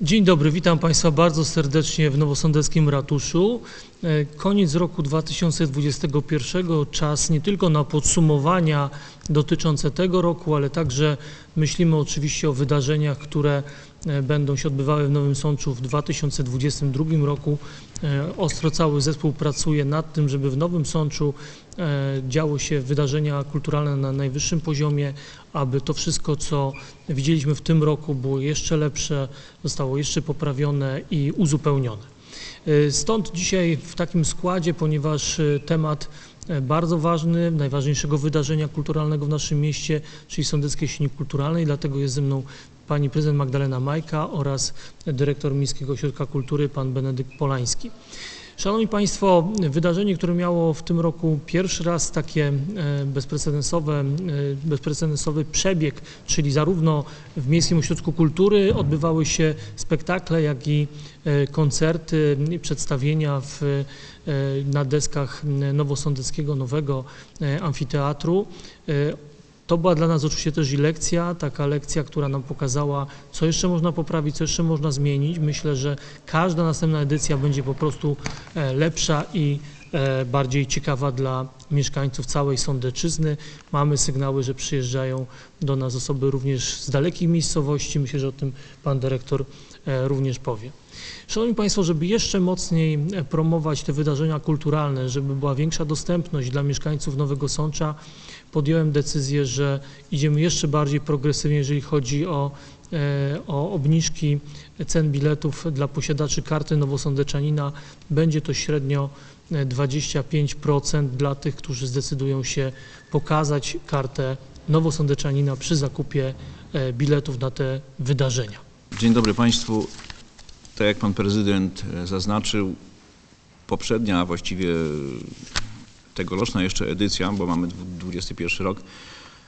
Dzień dobry, witam Państwa bardzo serdecznie w Nowosądeckim Ratuszu. E, Koniec roku 2021, czas nie tylko na podsumowania dotyczące tego roku, ale także myślimy oczywiście o wydarzeniach, które będą się odbywały w Nowym Sączu w 2022 roku. E, Ostro cały zespół pracuje nad tym, żeby w Nowym Sączu e, działy się wydarzenia kulturalne na najwyższym poziomie, aby to wszystko, co widzieliśmy w tym roku, było jeszcze lepsze, zostało jeszcze poprawione i uzupełnione. E, Stąd dzisiaj w takim składzie, ponieważ e, temat e, bardzo ważny, najważniejszego wydarzenia kulturalnego w naszym mieście, czyli Sądeckiej Jesieni Kulturalnej, dlatego jest ze mną pani prezydent Magdalena Majka oraz dyrektor Miejskiego Ośrodka Kultury pan Benedykt Polański. Szanowni Państwo, wydarzenie, które miało w tym roku pierwszy raz takie e, bezprecedensowe, e, bezprecedensowy przebieg, czyli zarówno w Miejskim Ośrodku Kultury odbywały się spektakle, jak i e, koncerty przedstawienia w, na deskach Nowosądeckiego nowego amfiteatru. To była dla nas oczywiście też i lekcja, taka lekcja, która nam pokazała, co jeszcze można poprawić, co jeszcze można zmienić. Myślę, że każda następna edycja będzie po prostu e, lepsza i e, bardziej ciekawa dla mieszkańców całej Sądeczyzny. Mamy sygnały, że przyjeżdżają do nas osoby również z dalekich miejscowości. Myślę, że o tym pan dyrektor e, również powie. Szanowni Państwo, żeby jeszcze mocniej e, promować te wydarzenia kulturalne, żeby była większa dostępność dla mieszkańców Nowego Sącza, podjąłem decyzję, że idziemy jeszcze bardziej progresywnie, jeżeli chodzi o, e, o obniżki cen biletów dla posiadaczy karty nowosądeczanina. Będzie to średnio e, 25% dla tych, którzy zdecydują się pokazać kartę nowosądeczanina przy zakupie e, biletów na te wydarzenia. Dzień dobry Państwu. Tak jak Pan Prezydent e, zaznaczył, poprzednia, a właściwie tegoroczna jeszcze edycja, bo mamy dwu- 21 rok,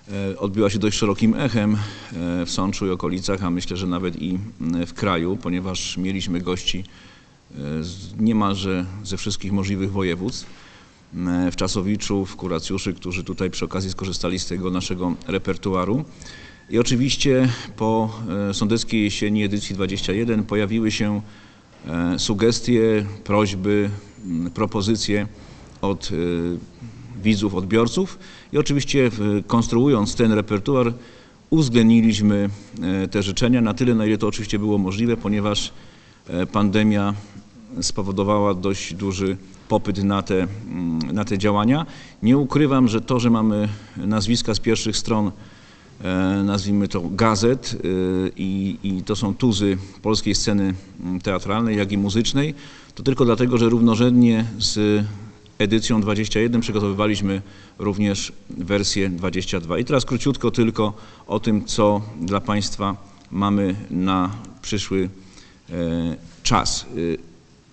e, odbyła się dość szerokim echem e, w Sączu i okolicach, a myślę, że nawet i w kraju, ponieważ mieliśmy gości e, niemalże ze wszystkich możliwych województw. W Czasowiczu, w Kuracjuszy, którzy tutaj przy okazji skorzystali z tego naszego repertuaru. I oczywiście po e, Sądeckiej Jesieni edycji 21 pojawiły się e, sugestie, prośby, propozycje od e, widzów, odbiorców i oczywiście konstruując ten repertuar uwzględniliśmy te życzenia na tyle, na ile to oczywiście było możliwe, ponieważ pandemia spowodowała dość duży popyt na te, na te działania. Nie ukrywam, że to, że mamy nazwiska z pierwszych stron nazwijmy to gazet e, i, i to są tuzy polskiej sceny mm, teatralnej, jak i muzycznej, to tylko dlatego, że równorzędnie z edycją 21 przygotowywaliśmy również wersję 22. I teraz króciutko tylko o tym, co dla Państwa mamy na przyszły e, czas. E,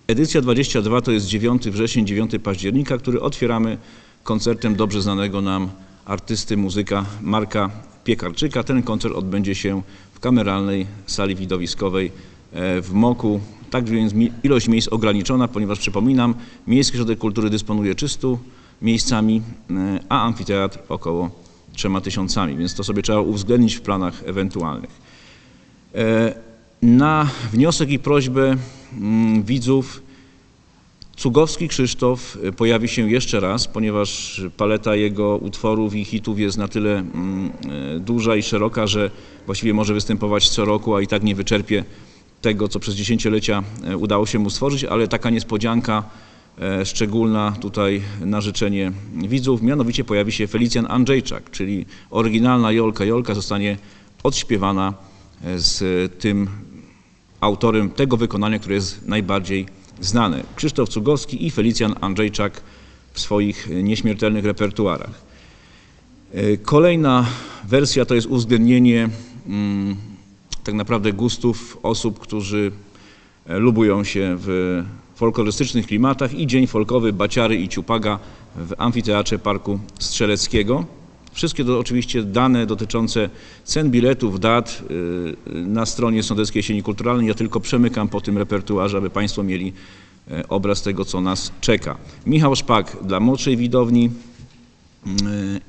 Edycja 22 to jest 9 wrzesień, 9 października, który otwieramy koncertem dobrze znanego nam artysty, muzyka Marka Piekarczyka. Ten koncert odbędzie się w kameralnej sali widowiskowej e, w Moku. Tak więc ilość miejsc ograniczona, ponieważ przypominam, Miejski Ośrodek Kultury dysponuje 300 miejscami, e, a amfiteatr około 3 tysiącami, więc to sobie trzeba uwzględnić w planach ewentualnych. E, Na wniosek i prośbę mm, widzów Cugowski Krzysztof e, pojawi się jeszcze raz, ponieważ paleta jego utworów i hitów jest na tyle mm, e, duża i szeroka, że właściwie może występować co roku, a i tak nie wyczerpie tego, co przez dziesięciolecia e, udało się mu stworzyć, ale taka niespodzianka szczególna tutaj na życzenie widzów, mianowicie pojawi się Felicjan Andrzejczak, czyli oryginalna Jolka Jolka zostanie odśpiewana z tym autorem tego wykonania, które jest najbardziej znane. Krzysztof Cugowski i Felicjan Andrzejczak w swoich e, nieśmiertelnych repertuarach. E, Kolejna wersja to jest uwzględnienie mm, tak naprawdę gustów osób, którzy e, lubują się w folklorystycznych klimatach i Dzień Folkowy Baciary i Ciupaga w Amfiteatrze Parku Strzeleckiego. Wszystkie to oczywiście dane dotyczące cen biletów, dat y, na stronie Sądeckiej Jesieni Kulturalnej. Ja tylko przemykam po tym repertuarze, aby Państwo mieli e, obraz tego, co nas czeka. Michał Szpak dla młodszej widowni. Y,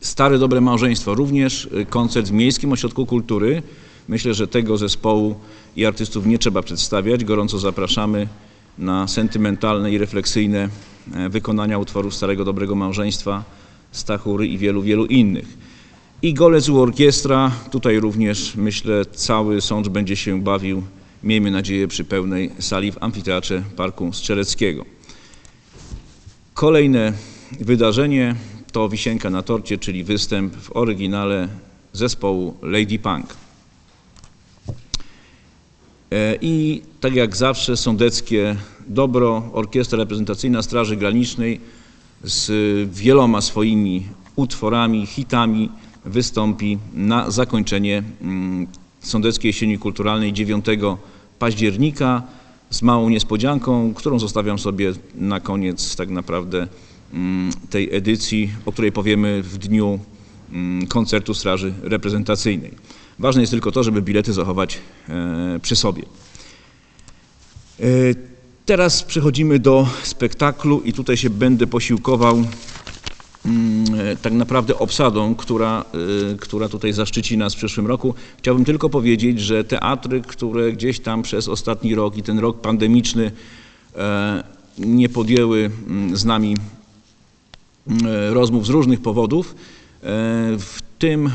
Stare Dobre Małżeństwo, również y, koncert w Miejskim Ośrodku Kultury. Myślę, że tego zespołu i artystów nie trzeba przedstawiać. Gorąco zapraszamy na sentymentalne i refleksyjne e, wykonania utworów Starego Dobrego Małżeństwa, Stachury i wielu, wielu innych. I Golec u Orkiestra, tutaj również myślę cały sącz będzie się bawił, miejmy nadzieję, przy pełnej sali w Amfiteatrze Parku Strzeleckiego. Kolejne wydarzenie to wisienka na torcie, czyli występ w oryginale zespołu Lady Punk. E, I tak jak zawsze sądeckie dobro, orkiestra reprezentacyjna Straży Granicznej z wieloma swoimi utworami, hitami wystąpi na zakończenie mm, Sądeckiej Jesieni Kulturalnej 9 października z małą niespodzianką, którą zostawiam sobie na koniec tak naprawdę mm, tej edycji, o której powiemy w dniu mm, koncertu Straży Reprezentacyjnej. Ważne jest tylko to, żeby bilety zachować e, przy sobie. Teraz przechodzimy do spektaklu i tutaj się będę posiłkował mm, e, tak naprawdę obsadą, która, e, która tutaj zaszczyci nas w przyszłym roku. Chciałbym tylko powiedzieć, że teatry, które gdzieś tam przez ostatni rok i ten rok pandemiczny e, nie podjęły mm, z nami mm, rozmów z różnych powodów, w tym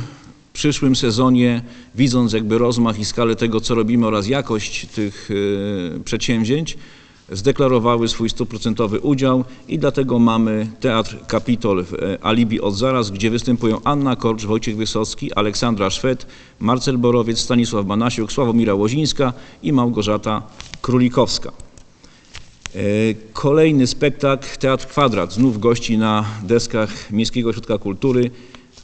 przyszłym sezonie, widząc jakby rozmach i skalę tego, co robimy oraz jakość tych przedsięwzięć, zdeklarowały swój stuprocentowy udział i dlatego mamy Teatr Kapitol w e, Alibi od zaraz, gdzie występują Anna Korcz, Wojciech Wysocki, Aleksandra Szwed, Marcel Borowiec, Stanisław Banasiuk, Sławomira Łozińska i Małgorzata Królikowska. E, Kolejny spektakl, Teatr Kwadrat, znów gości na deskach Miejskiego Ośrodka Kultury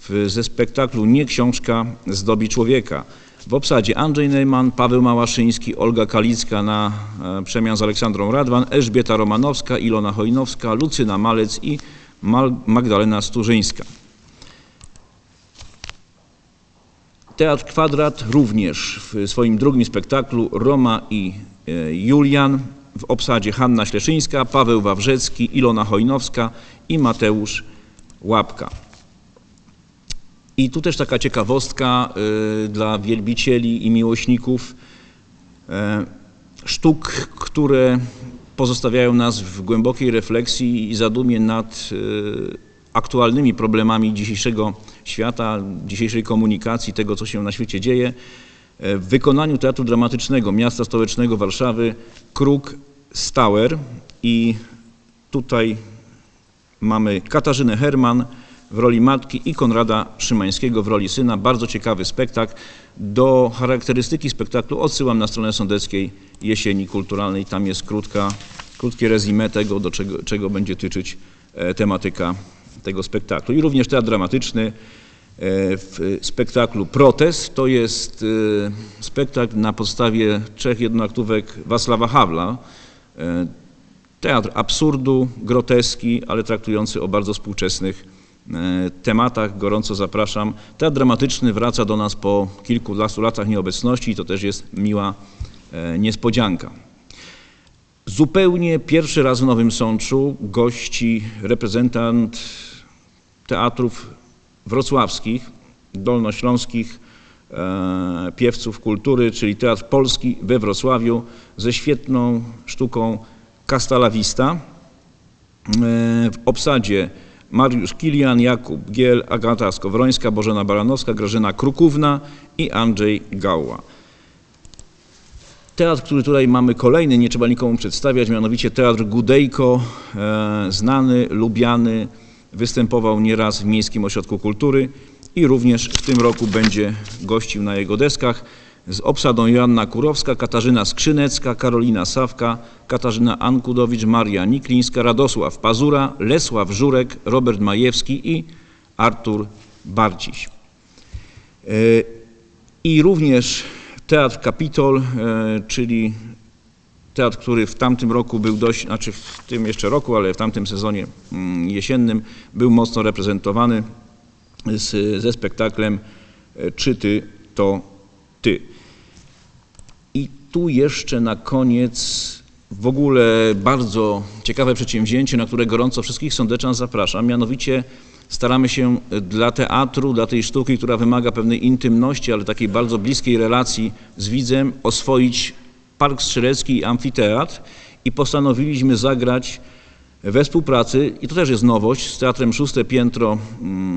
w, ze spektaklu Nie książka zdobi człowieka. W obsadzie Andrzej Neumann, Paweł Małaszyński, Olga Kalicka na e, przemian z Aleksandrą Radwan, Elżbieta Romanowska, Ilona Hojnowska, Lucyna Malec i Magdalena Sturzyńska. Teatr Kwadrat również w swoim drugim spektaklu Roma i e, Julian w obsadzie Hanna Śleszyńska, Paweł Wawrzecki, Ilona Hojnowska i Mateusz Łapka. I tu też taka ciekawostka y, dla wielbicieli i miłośników e, sztuk, które pozostawiają nas w głębokiej refleksji i zadumie nad y, aktualnymi problemami dzisiejszego świata, dzisiejszej komunikacji, tego co się na świecie dzieje. W wykonaniu Teatru Dramatycznego Miasta Stołecznego Warszawy Kruk Stauer i tutaj mamy Katarzynę Herman w roli matki i Konrada Szymańskiego w roli syna. Bardzo ciekawy spektakl. Do charakterystyki spektaklu odsyłam na stronę Sądeckiej Jesieni Kulturalnej. Tam jest krótka, krótkie rezime tego, do czego, czego będzie tyczyć e, tematyka tego spektaklu. I również teatr dramatyczny e, w spektaklu Protest. To jest e, spektakl na podstawie trzech jednoaktówek Wacława Hawla. Teatr absurdu, groteski, ale traktujący o bardzo współczesnych tematach. Gorąco zapraszam. Teatr dramatyczny wraca do nas po kilkunastu latach nieobecności i to też jest miła e, niespodzianka. Zupełnie pierwszy raz w Nowym Sączu gości reprezentant teatrów wrocławskich, dolnośląskich e, piewców kultury, czyli Teatr Polski we Wrocławiu ze świetną sztuką Casta la Vista. E, W obsadzie Mariusz Kilian, Jakub Giel, Agata Skowrońska, Bożena Baranowska, Grażyna Krukówna i Andrzej Gała. Teatr, który tutaj mamy kolejny, nie trzeba nikomu przedstawiać, mianowicie Teatr Gudejko, e, znany, lubiany, występował nieraz w Miejskim Ośrodku Kultury i również w tym roku będzie gościł na jego deskach z obsadą Joanna Kurowska, Katarzyna Skrzynecka, Karolina Sawka, Katarzyna Ankudowicz, Maria Niklińska, Radosław Pazura, Lesław Żurek, Robert Majewski i Artur Barciś. E, I również Teatr Kapitol, e, czyli teatr, który w tamtym roku był dość, znaczy w tym jeszcze roku, ale w tamtym sezonie mm, jesiennym był mocno reprezentowany z, ze spektaklem e, Czy ty to ty. I tu jeszcze na koniec w ogóle bardzo ciekawe przedsięwzięcie, na które gorąco wszystkich sądeczan zapraszam, mianowicie staramy się dla teatru, dla tej sztuki, która wymaga pewnej intymności, ale takiej bardzo bliskiej relacji z widzem, oswoić Park Strzelecki i Amfiteatr i postanowiliśmy zagrać we współpracy, i to też jest nowość, z Teatrem Szóste Piętro, mm,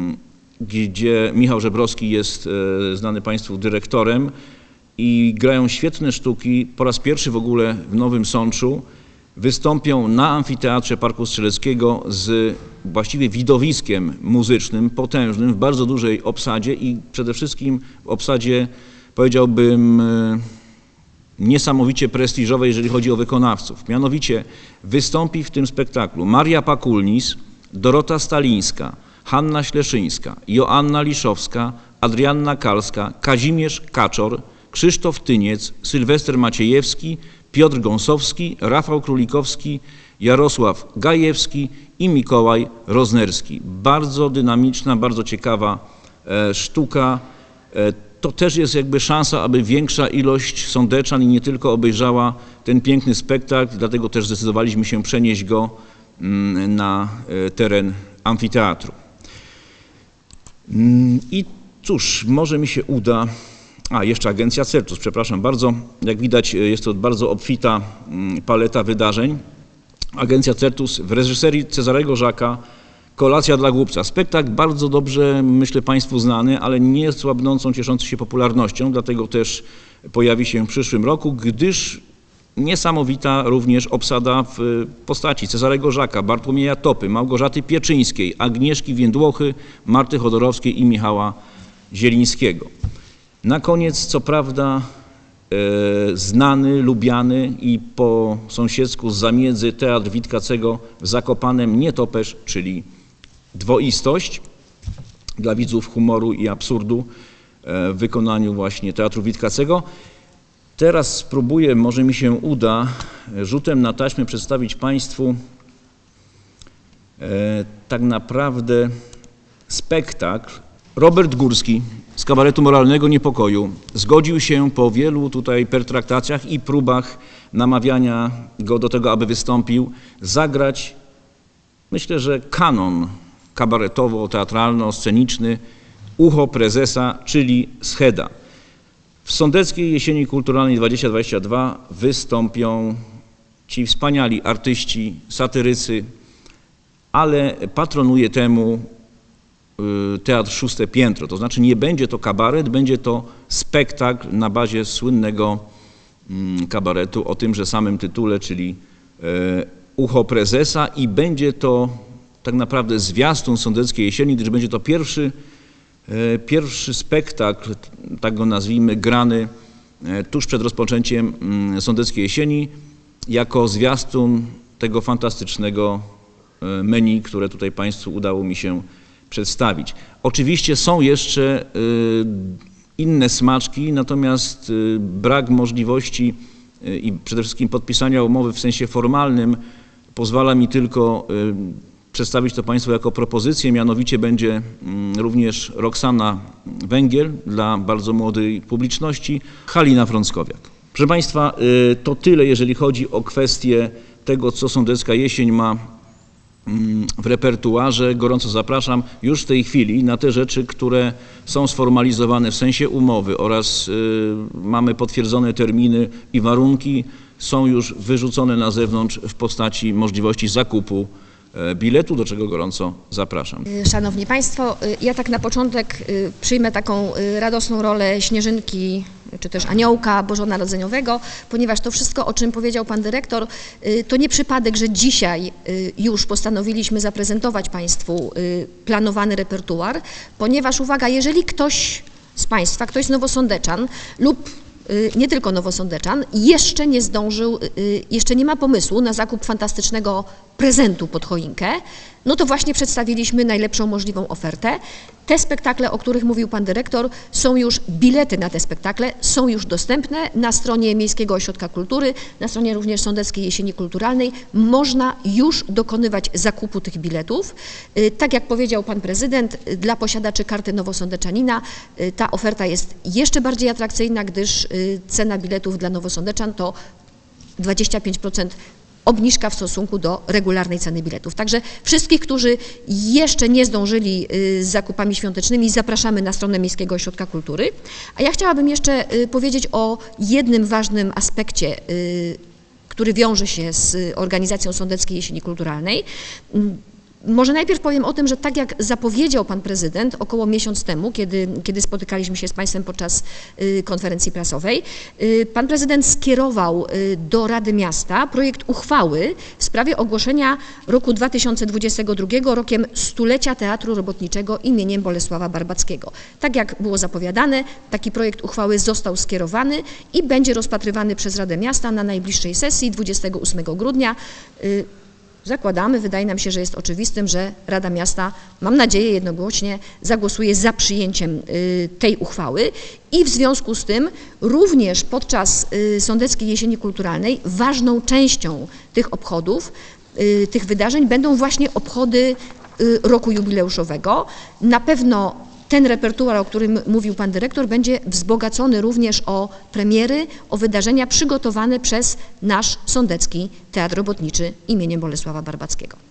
gdzie Michał Żebrowski jest e, znany Państwu dyrektorem i grają świetne sztuki. Po raz pierwszy w ogóle w Nowym Sączu wystąpią na amfiteatrze Parku Strzeleckiego z właściwie widowiskiem muzycznym, potężnym, w bardzo dużej obsadzie i przede wszystkim w obsadzie powiedziałbym e, niesamowicie prestiżowej, jeżeli chodzi o wykonawców. Mianowicie wystąpi w tym spektaklu Maria Pakulnis, Dorota Stalińska, Hanna Śleszyńska, Joanna Liszowska, Adrianna Kalska, Kazimierz Kaczor, Krzysztof Tyniec, Sylwester Maciejewski, Piotr Gąsowski, Rafał Królikowski, Jarosław Gajewski i Mikołaj Roznerski. Bardzo dynamiczna, bardzo ciekawa e, sztuka. E, to też jest jakby szansa, aby większa ilość sądeczan i nie tylko obejrzała ten piękny spektakl, dlatego też zdecydowaliśmy się przenieść go mm, na e, teren amfiteatru. Mm, I cóż, może mi się uda. A, jeszcze Agencja Certus, przepraszam bardzo. Jak widać, e, jest to bardzo obfita mm, paleta wydarzeń. Agencja Certus w reżyserii Cezarego Żaka Kolacja dla głupca. Spektakl bardzo dobrze, myślę, Państwu znany, ale nie słabnącą, cieszący się popularnością, dlatego też pojawi się w przyszłym roku, gdyż niesamowita również obsada w postaci Cezarego Żaka, Bartłomieja Topy, Małgorzaty Pieczyńskiej, Agnieszki Więdłochy, Marty Chodorowskiej i Michała Zielińskiego. Na koniec, co prawda, e, znany, lubiany i po sąsiedzku z zamiedzy Teatr Witkacego w Zakopanem nietoperz, czyli dwoistość dla widzów humoru i absurdu e, w wykonaniu właśnie Teatru Witkacego. Teraz spróbuję, może mi się uda, rzutem na taśmę przedstawić Państwu e, tak naprawdę spektakl. Robert Górski z kabaretu Moralnego Niepokoju zgodził się po wielu tutaj pertraktacjach i próbach namawiania go do tego, aby wystąpił, zagrać, myślę, że kanon kabaretowo-teatralno-sceniczny Ucho Prezesa, czyli Scheda. W Sądeckiej Jesieni Kulturalnej 2022 wystąpią ci wspaniali artyści, satyrycy, ale patronuje temu y, Teatr Szóste Piętro. To znaczy nie będzie to kabaret, będzie to spektakl na bazie słynnego mm, kabaretu o tymże samym tytule, czyli e, Ucho Prezesa i będzie to tak naprawdę zwiastun Sądeckiej Jesieni, gdyż będzie to pierwszy, pierwszy spektakl, tak go nazwijmy, grany e, tuż przed rozpoczęciem mm, Sądeckiej Jesieni jako zwiastun tego fantastycznego e, menu, które tutaj Państwu udało mi się przedstawić. Oczywiście są jeszcze inne smaczki, natomiast brak możliwości i przede wszystkim podpisania umowy w sensie formalnym pozwala mi tylko przedstawić to Państwu jako propozycję, mianowicie będzie mm, również Roxana Węgiel dla bardzo młodej publiczności, Halina Frąckowiak. Proszę Państwa, y, to tyle, jeżeli chodzi o kwestię tego, co Sądecka Jesień ma mm, w repertuarze. Gorąco zapraszam już w tej chwili na te rzeczy, które są sformalizowane w sensie umowy oraz y, mamy potwierdzone terminy i warunki, są już wyrzucone na zewnątrz w postaci możliwości zakupu biletu, do czego gorąco zapraszam. Szanowni Państwo, y, ja tak na początek przyjmę taką radosną rolę śnieżynki czy też aniołka bożonarodzeniowego, ponieważ to wszystko, o czym powiedział Pan Dyrektor, to nie przypadek, że dzisiaj już postanowiliśmy zaprezentować Państwu planowany repertuar, ponieważ uwaga, jeżeli ktoś z Państwa, ktoś z Nowosądeczan lub nie tylko Nowosądeczan, jeszcze nie zdążył, jeszcze nie ma pomysłu na zakup fantastycznego prezentu pod choinkę, no to właśnie przedstawiliśmy najlepszą możliwą ofertę. Te spektakle, o których mówił pan dyrektor, są już, bilety na te spektakle są już dostępne na stronie Miejskiego Ośrodka Kultury, na stronie również Sądeckiej Jesieni Kulturalnej. Można już dokonywać zakupu tych biletów. Y, tak jak powiedział pan prezydent, y, dla posiadaczy karty Nowosądeczanina y, ta oferta jest jeszcze bardziej atrakcyjna, gdyż cena biletów dla Nowosądeczan to 25% obniżka w stosunku do regularnej ceny biletów. Także wszystkich, którzy jeszcze nie zdążyli y, z zakupami świątecznymi, zapraszamy na stronę Miejskiego Ośrodka Kultury. A ja chciałabym jeszcze y, powiedzieć o jednym ważnym aspekcie y, który wiąże się z organizacją Sądeckiej Jesieni Kulturalnej. Może najpierw powiem o tym, że tak jak zapowiedział pan prezydent około miesiąc temu, kiedy, kiedy spotykaliśmy się z państwem podczas y, konferencji prasowej, y, pan prezydent skierował y, do Rady Miasta projekt uchwały w sprawie ogłoszenia roku 2022 rokiem stulecia Teatru Robotniczego imieniem Bolesława Barbackiego. Tak jak było zapowiadane, taki projekt uchwały został skierowany i będzie rozpatrywany przez Radę Miasta na najbliższej sesji 28 grudnia. Zakładamy, wydaje nam się, że jest oczywistym, że Rada Miasta, mam nadzieję jednogłośnie, zagłosuje za przyjęciem y, tej uchwały i w związku z tym również podczas y, Sądeckiej Jesieni Kulturalnej ważną częścią tych obchodów, y, tych wydarzeń będą właśnie obchody roku jubileuszowego. Na pewno ten repertuar, o którym mówił pan dyrektor, będzie wzbogacony również o premiery, o wydarzenia przygotowane przez nasz sądecki Teatr Robotniczy imieniem Bolesława Barbackiego.